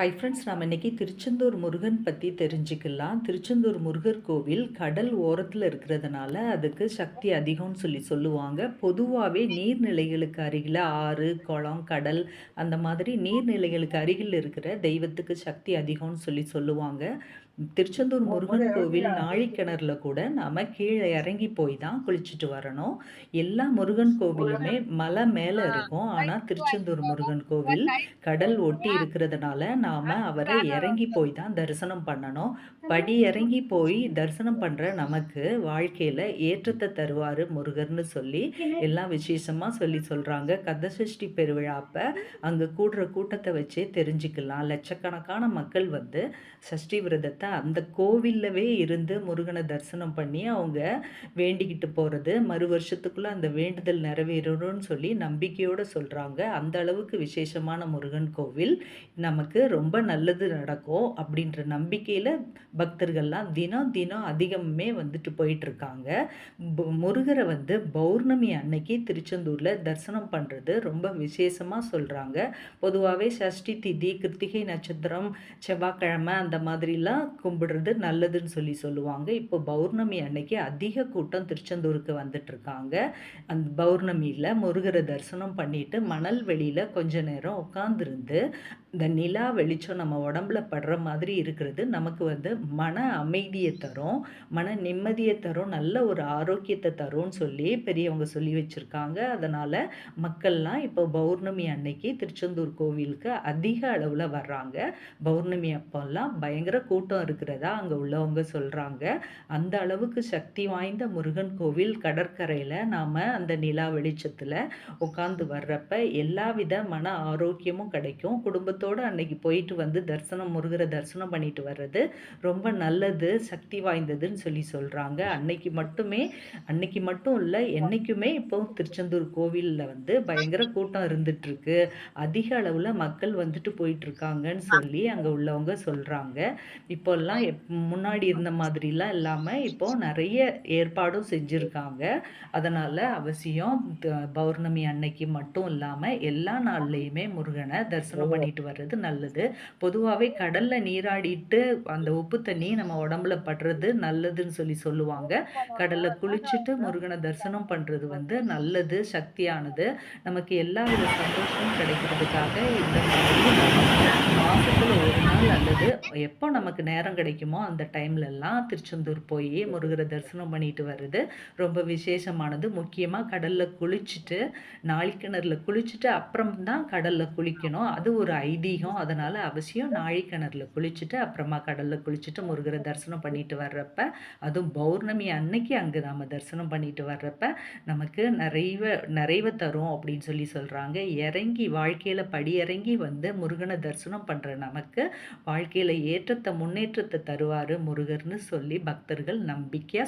Hi friends நாம் இன்றைக்கி திருச்செந்தூர் முருகன் பற்றி தெரிஞ்சுக்கலாம். திருச்செந்தூர் முருகர் கோவில் கடல் ஓரத்தில் இருக்கிறதுனால அதுக்கு சக்தி அதிகம்னு சொல்லி சொல்லுவாங்க. பொதுவாகவே நீர்நிலைகளுக்கு அருகில் ஆறு குளம் கடல் அந்த மாதிரி நீர்நிலைகளுக்கு அருகில் இருக்கிற தெய்வத்துக்கு சக்தி அதிகம்னு சொல்லி சொல்லுவாங்க. திருச்செந்தூர் முருகன் கோவில் நாழிக்கிணறுல கூட நாம் கீழே இறங்கி போய் தான் குளிச்சுட்டு வரணும். எல்லா முருகன் கோவிலுமே மலை மேலே இருக்கும். ஆனால் திருச்செந்தூர் முருகன் கோவில் கடல் ஒட்டி இருக்கிறதுனால நாம் அவரை இறங்கி போய் தான் தரிசனம் பண்ணணும். படி இறங்கி போய் தரிசனம் பண்ணுற நமக்கு வாழ்க்கையில் ஏற்றத்தை தருவார் முருகர்னு சொல்லி எல்லாம் விசேஷமாக சொல்லி சொல்கிறாங்க கதசஷ்டி பெருவிழாப்ப அங்கே கூடுற கூட்டத்தை வச்சே தெரிஞ்சுக்கலாம். லட்சக்கணக்கான மக்கள் வந்து சஷ்டி விரதத்தை அந்த கோவில்லவே இருந்து முருகனை தரிசனம் பண்ணி அவங்க வேண்டிக்கிட்டு போகிறது மறு வருஷத்துக்குள்ளே அந்த வேண்டுதல் நிறைவேறணும்னு சொல்லி நம்பிக்கையோடு சொல்கிறாங்க அந்த அளவுக்கு விசேஷமான முருகன் கோவில் நமக்கு ரொம்ப நல்லது நடக்கும் அப்படின்ற நம்பிக்கையில் பக்தர்கள்லாம் தினம் தினம் அதிகமே வந்துட்டு போயிட்டுருக்காங்க. முருகரை வந்து பௌர்ணமி அன்னைக்கு திருச்செந்தூரில் தரிசனம் பண்ணுறது ரொம்ப விசேஷமாக சொல்கிறாங்க பொதுவாகவே சஷ்டி திதி கிருத்திகை நட்சத்திரம் செவ்வாய்க்கிழமை அந்த மாதிரிலாம் கும்பிடுறது நல்லதுன்னு சொல்லி சொல்லுவாங்க. இப்போ பௌர்ணமி அன்னைக்கு அதிக கூட்டம் திருச்செந்தூருக்கு வந்துட்டு இருக்காங்க அந்த பௌர்ணமியில் முருகரை தரிசனம் பண்ணிட்டு மணல் வெளியில் கொஞ்ச நேரம் உட்காந்துருந்து இந்த நிலா வெளிச்சம் நம்ம உடம்புல படுற மாதிரி இருக்கிறது நமக்கு வந்து மன அமைதியை தரும். மன நிம்மதியை தரும். நல்ல ஒரு ஆரோக்கியத்தை தரும்னு சொல்லி பெரியவங்க சொல்லி வச்சுருக்காங்க. அதனால் மக்கள்லாம் இப்போ பௌர்ணமி அன்னைக்கு திருச்செந்தூர் கோவிலுக்கு அதிக அளவில் வர்றாங்க. பௌர்ணமி அப்போல்லாம் பயங்கர கூட்டம் இருக்கிறதா அங்கே உள்ளவங்க சொல்கிறாங்க அந்த அளவுக்கு சக்தி வாய்ந்த முருகன் கோவில் கடற்கரையில் நாம் அந்த நிலா வெளிச்சத்தில் உட்காந்து வர்றப்ப எல்லா வித மன ஆரோக்கியமும் கிடைக்கும். குடும்பத்தோடு அன்னைக்கு போயிட்டு வந்து தரிசனம் முருகரை தரிசனம் பண்ணிட்டு வர்றது ரொம்ப நல்லது சக்தி வாய்ந்ததுன்னு சொல்லி சொல்கிறாங்க அன்னைக்கு மட்டுமே அன்னைக்கு மட்டும் இல்லை என்றைக்குமே இப்போ திருச்செந்தூர் கோவிலில் வந்து பயங்கர கூட்டம் இருந்துகிட்ருக்கு அதிக அளவில் மக்கள் வந்துட்டு போயிட்டுருக்காங்கன்னு சொல்லி அங்கே உள்ளவங்க சொல்கிறாங்க இப்போ இப்போல்லாம் எப் முன்னாடி இருந்த மாதிரிலாம் இல்லாமல் இப்போது நிறைய ஏற்பாடும் செஞ்சுருக்காங்க. அதனால் அவசியம் பௌர்ணமி அன்னைக்கு மட்டும் இல்லாமல் எல்லா நாள்லேயுமே முருகனை தரிசனம் பண்ணிட்டு வர்றது நல்லது. பொதுவாகவே கடலில் நீராடிட்டு அந்த உப்பு தண்ணி நம்ம உடம்புல படுறது நல்லதுன்னு சொல்லி சொல்லுவாங்க. கடலில் குளிச்சுட்டு முருகனை தரிசனம் பண்ணுறது வந்து நல்லது சக்தியானது. நமக்கு எல்லா வித சந்தோஷமும் கிடைக்கிறதுக்காக இந்த மாதிரி மாதத்தில் ஒரு நாள் எப்போ நமக்கு நேரம் கிடைக்குமோ அந்த டைம்லெல்லாம் திருச்செந்தூர் போய் முருகரை தரிசனம் பண்ணிட்டு வர்றது ரொம்ப விசேஷமானது. முக்கியமாக கடலில் குளிச்சுட்டு நாழிக்கிணறுல குளிச்சுட்டு அப்புறம் தான் கடலில் குளிக்கணும். அது ஒரு ஐதீகம். அதனால் அவசியம் நாழிக்கிணறுல குளிச்சுட்டு அப்புறமா கடலில் குளிச்சுட்டு முருகரை தரிசனம் பண்ணிட்டு வர்றப்ப அதுவும் பௌர்ணமி அன்னைக்கு அங்கே நாம் தரிசனம் பண்ணிட்டு வர்றப்ப நமக்கு நிறைவ நிறைவை தரும் அப்படின்னு சொல்லி சொல்கிறாங்க இறங்கி வாழ்க்கையில் படி இறங்கி வந்து முருகனை தரிசனம் பண்ணுற நமக்கு வாழ்க்கையில் ஏற்றத்தை முன்னேற்றத்தை தருவார் முருகர்னு சொல்லி பக்தர்கள் நம்பிக்கையாக